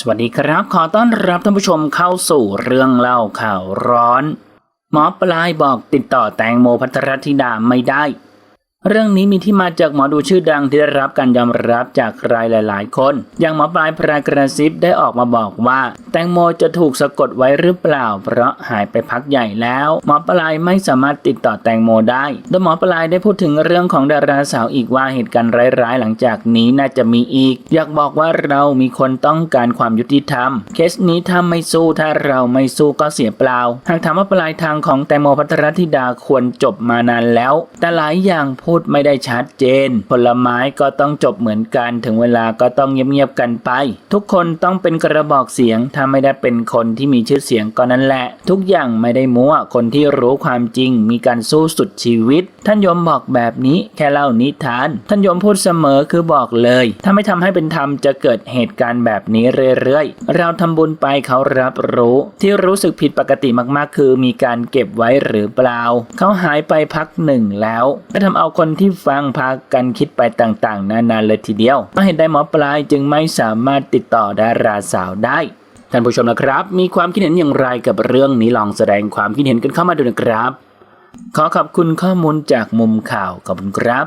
สวัสดีครับ ขอต้อนรับท่านผู้ชมเข้าสู่เรื่องเล่าข่าวร้อน หมอปลายบอกติดต่อแตงโมพัทรธิดาไม่ได้ เรื่องนี้มีที่มาจากหมอดูชื่อดังที่ได้รับการยอมรับจากใครหลาย ๆ คน อย่างหมอปลายพรากระซิบได้ออกมาบอกว่า แตงโมจะถูกสะกดไว้หรือเปล่า เพราะหายไปพักใหญ่แล้ว หมอปลายไม่สามารถติดต่อแตงโมได้ โดยหมอปลายได้พูดถึงเรื่องของดาราสาวอีกว่าเหตุการณ์ร้าย ๆ หลังจากนี้น่าจะมีอีก อยากบอกว่าเรามีคนต้องการความยุติธรรม เคสนี้ถ้าไม่สู้ถ้าเราไม่สู้ก็เสียเปล่า หากถามว่าปลายทางของแตงโมพัทรธิดาควรจบมานานแล้ว แต่หลายอย่างพููดไม่ได้ชัดเจน ผลไม้ก็ต้องจบเหมือนกัน ถึงเวลาก็ต้องเงียบๆกันไป ทุกคนต้องเป็นกระบอกเสียง ถ้าไม่ได้เป็นคนที่มีชื่อเสียงก็นั่นแหละ ทุกอย่างไม่ได้มั่ว คนที่รู้ความจริง มีการสู้สุดชีวิต ท่านยมบอกแบบนี้แค่เล่านิทาน ท่านยมพูดเสมอคือบอกเลย ถ้าไม่ทำให้เป็นธรรมจะเกิดเหตุการณ์แบบนี้เรื่อยๆ เราทำบุญไปเขารับรู้ ที่รู้สึกผิดปกติมากๆ คือมีการเก็บไว้หรือเปล่า เขาหายไปพักหนึ่งแล้วและทำเอาคนนที่ฟังพากันคิดไปต่างๆ นานาเลยทีเดียวมาเห็นได้หมอปลายจึงไม่สามารถติดต่อดาราสาวได้ท่านผู้ชมนะครับ มีความคิดเห็นอย่างไรกับเรื่องนี้ลองแสดงความคิดเห็นกันเข้ามาดูนะครับ ขอขอบคุณข้อมูลจากมุมข่าวขอบคุณครับ